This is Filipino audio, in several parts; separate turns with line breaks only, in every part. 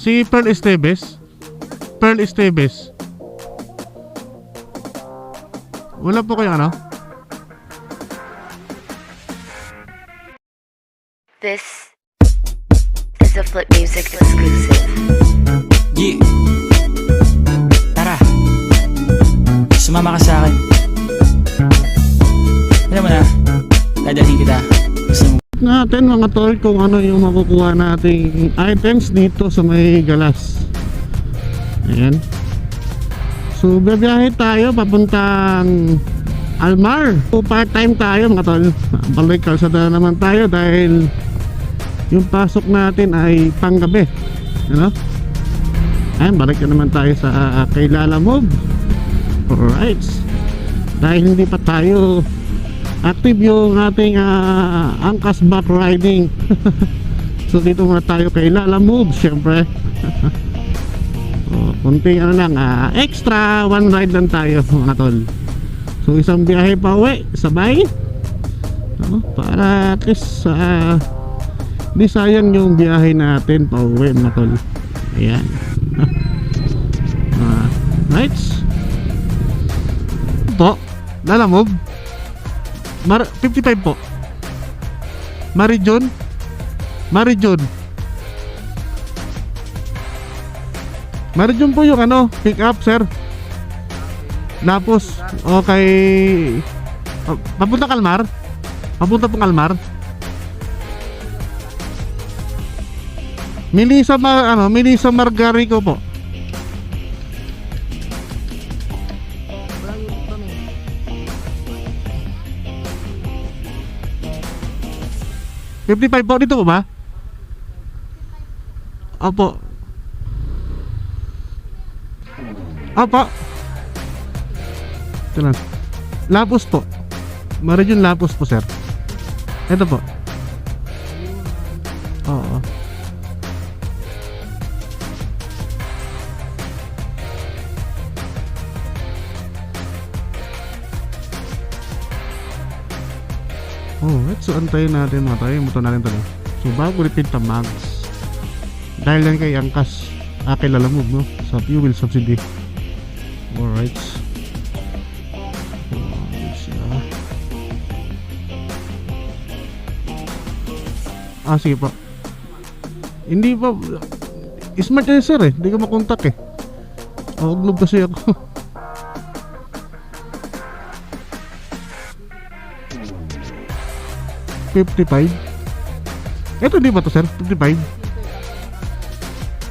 Si Pearl Esteves. Pearl Esteves. Wala po kayo ano?
This is a Flip Music exclusive.
Yeah. Tara. Sumama ka sa akin. Alam mo na, dadalhin kita. Gusto mo
natin mga tol kung ano yung makukuha nating items dito sa may galas. Ayan. So bibiyahe tayo papuntang Almar. So part time tayo mga tol. Balik kalsada naman tayo dahil yung pasok natin ay panggabi ano ayan balik na naman tayo sa uh, kay Lala Move. Alright. Dahil hindi pa tayo active yung ating uh, angkas back riding. So dito muna tayo kay Lala Move syempre. Oh, kunting ano lang ah, extra one ride lang tayo mga tol. So isang biyahe pa uwi sabay. No? para at least uh, di sayang yung biyahe natin pa uwi mga tol. Ayan. Uh, right po Lala Move Mar 55 po. Marijon. Marijon. Marijon po yung ano, pick up, sir. Lapos, okay. Pa- Papunta Kalmar? Papunta pong Kalmar? Melissa Mar ano, Melissa Margarico po. Fifty-five po dito po ba? Opo. Opo. Ito lang. Lapos po. Marijon Lapos po, sir. Ito po. Oo. Oh, right. So, antayin natin mga tayo. Muto natin ito. So, bago repeat the mags. Dahil yan kay Angkas. Akin lalamog, no? Sa fuel subsidy. Alright. Alright. Ah, sige pa. Hindi pa. Smart yan, sir, eh. Hindi ka makontak, eh. Mauglob kasi ako. Fifty-five. Ito di ba to sir? 55?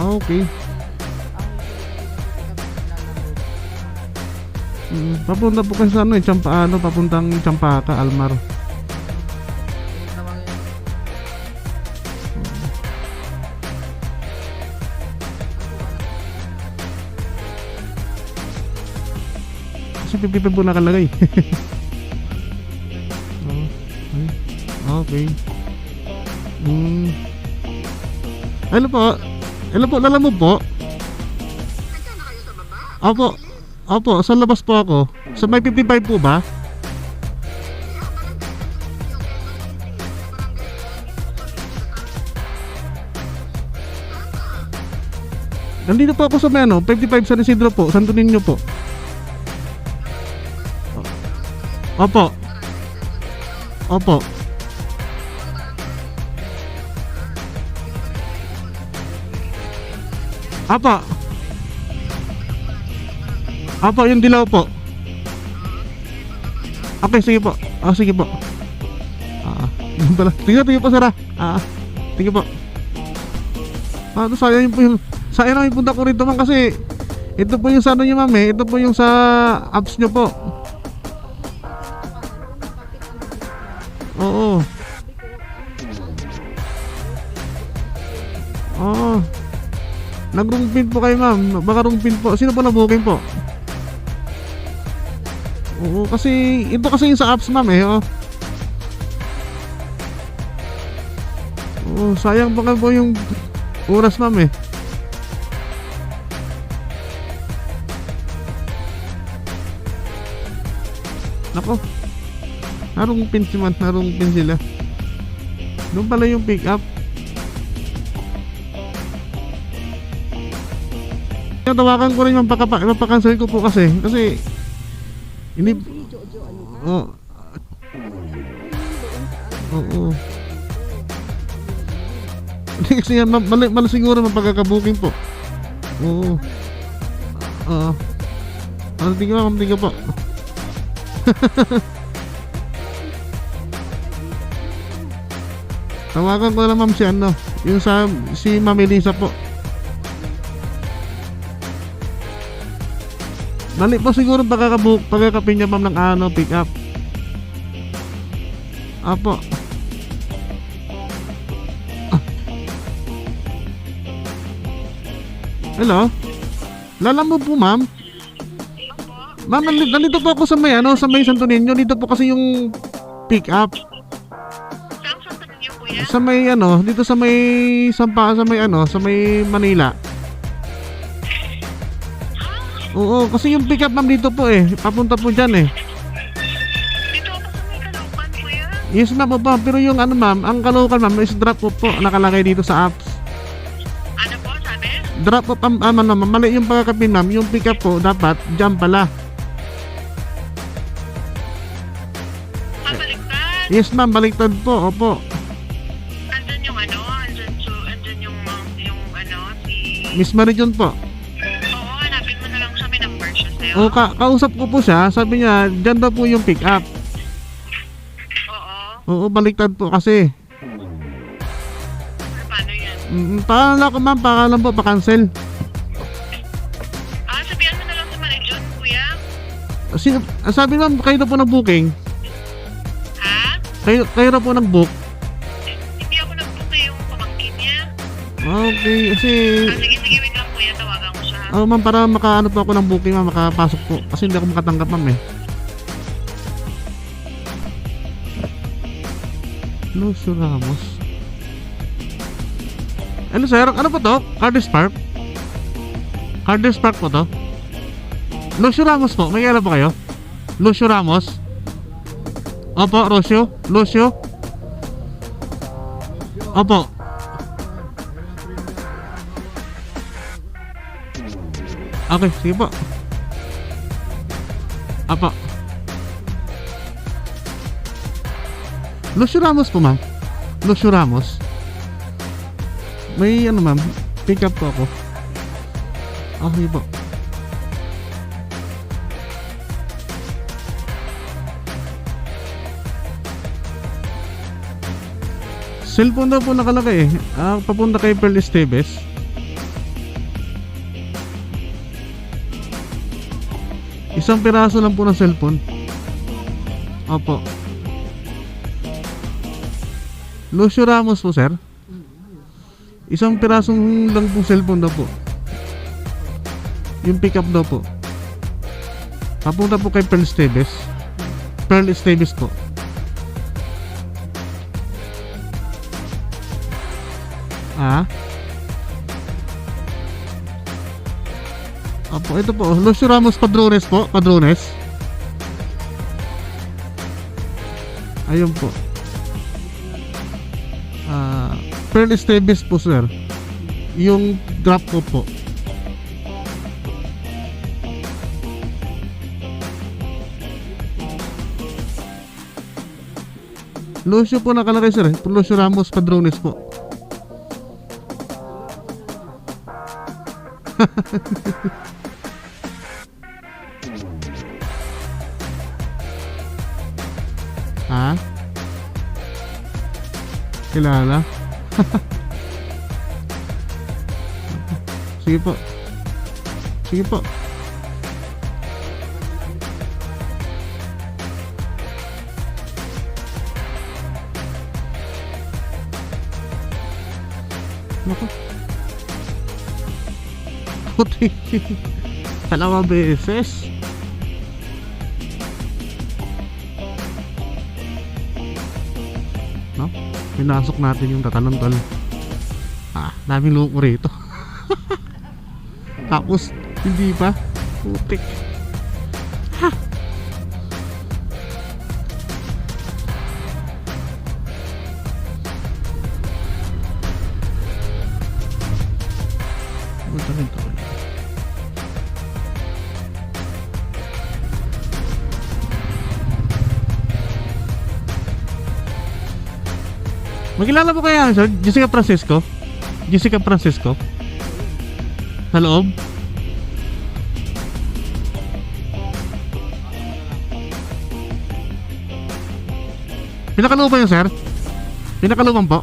Ah, okay. Mm, papunta po kasi sa ano eh, Champa, ano, papuntang Champaka, Almar. Kasi 55 po nakalagay. okay. Hmm. Ano po? Ano po? Lala mo po? Opo. Opo, sa labas po ako. Sa may 55 po ba? Nandito po ako sa may ano, 55 San Isidro po, Santo Niño po. Opo. Opo. Apa. Apa yung dilaw po. Okay, sige po. Ah, sige po. Ah, yun pala. Tingnan, tingnan po, sir. ah. Ah, tingnan po. Ah, ito sayang yung po yung sayang lang yung punta ko rito man kasi ito po yung sa ano nyo ma'am eh. Ito po yung sa apps nyo po. Oo. Nag-room po kayo ma'am. Baka room pin po. Sino po na-booking po? Oo, kasi ito kasi yung sa apps ma'am eh. Oh. Oo, sayang pa po yung oras ma'am eh. Nako. Narong pin si man, narong pin sila. Doon pala yung pick up. Tawagan ko rin yung pagkapa, mapakancel ko po kasi. Kasi, hindi, oh, oo. Hindi kasi yan, ma- mali, mali siguro ang pagkakabuking po. Oo. Oo. Ano tingin mo, tingin po. Tawagan ko na ma'am si ano, yung sa si Ma'am Elisa po. Mali po siguro ang pagkakabu pagkakapin niya ma'am ng ano, pick up. Apo. Ah. Hello? Lala mo po ma'am? Ma'am, nandito, po ako sa may ano, sa may Santo Niño. Dito po kasi yung pick up.
Sa?
Sa may ano, dito sa may Sampa, sa may ano, sa may Manila. Oo, kasi yung pick up ma'am dito po eh. Papunta po dyan eh.
Dito ako sa may kalupan, kuya.
Yes ma'am, opo. Pero yung ano ma'am, ang kalokan ma'am is drop off po. Nakalagay dito sa apps.
Ano po, sabi?
Drop off, um, ano ma'am, mali yung pagkakapin ma'am. Yung pick up po, dapat dyan pala.
Kabaliktad.
Yes ma'am, baliktad po, opo.
Andun yung ano, andun, so, andun yung, um, yung ano, si...
Miss Marijon po. O, ka kausap ko po siya, sabi niya, dyan daw po yung pick up.
Oo.
Oo, baliktad po kasi.
Paano yan?
Mm, paala ko ma'am, pakalan po, pa-cancel.
Ah, sabihan mo na lang sa manager, kuya.
Sino, ah, sabi ma'am, kayo na po nag-booking.
Ha?
Kayo, kayo na po nag-book.
Hindi ako nag-book eh, yung pamangkin niya.
Okay, kasi...
Ah, sige,
Oh, ma'am, para makaano po ako ng booking, ma'am, makapasok po. Kasi hindi ako makatanggap, ma'am, eh. Lucio Ramos. Ano, sir? Ano po to? Cardis Park? Cardis Park po to? Lucio Ramos po. May alam po kayo? Lucio Ramos? Opo, Lucio? Lucio? Opo. Okay, sige po. Apa. Lucio Ramos po, ma'am. Lucio Ramos. May ano, ma'am. Pick up po ako. Okay po. Cellphone daw po nakalagay eh. Ah, papunta kay Pearl Esteves. Isang piraso lang po ng cellphone. Opo. Lucio Ramos po, sir. Isang pirasong lang po cellphone daw po. Yung pick up daw po. Papunta po kay Pearl Esteves. Pearl Esteves po. Ah? Apo, ito po. Lucio Ramos Padrones po. Padrones. Ayun po. Ah, Pearl Esteves po, sir. Yung drop ko po. Lucio po nakalagay, sir. Lucio Ramos Padrones po. Ha? Kilala? Sige po. Sige po. Nako. Puti. Dalawang beses. No? Pinasok natin yung tatalon tol. Ah, daming loko rito. Tapos, hindi pa. Putik. Magkilala po kaya, sir? Jessica Francisco? Jessica Francisco? Sa loob? Pinakaluban yun, sir? Pinakaluban po?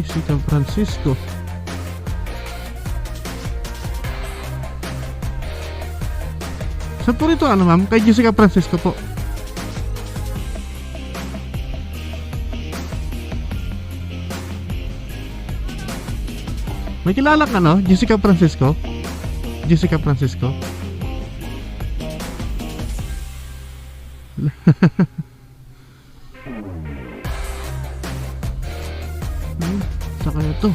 Jessica Francisco. Saan po rito ano ma'am? Kay Jessica Francisco po. May kilala ka no? Jessica Francisco? Jessica Francisco? Saan kaya to?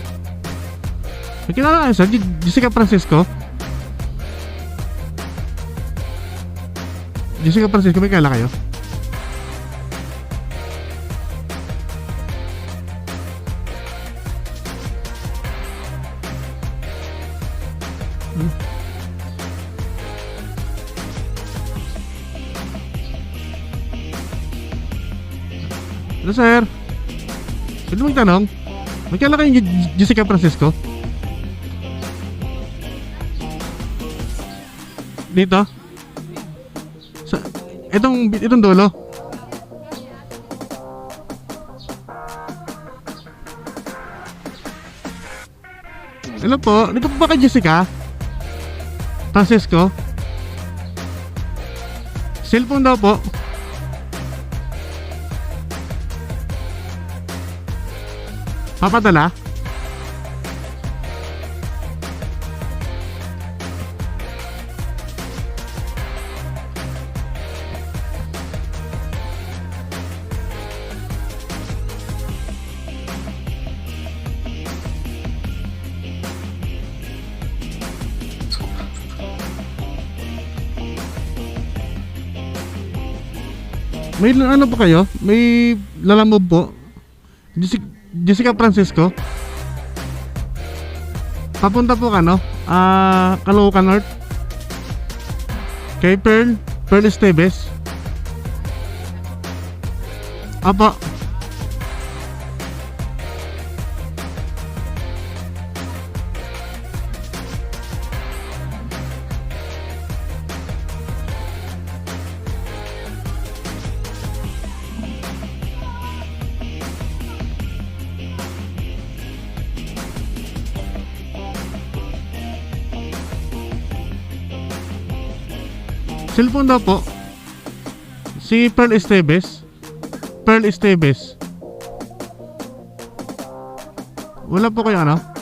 May kilala kayo sir? Je- Jessica Francisco? Jessica Francisco, may kilala kayo? Hmm. Hello sir Pwede magtanong? Kayong Je- Jessica Francisco? Dito? Sa, itong, itong dulo? Hello po, dito po ba kay Jessica? Francisco? Cellphone daw po. Papadala? May ano po kayo? May lalamove po? Jessica, Jessica Francisco? Papunta po ka no? Ah, Caloocan North? Kay Pearl? Pearl Esteves? Apo. Cellphone daw po. Si Pearl Esteves. Pearl Esteves. Wala po kayo ano?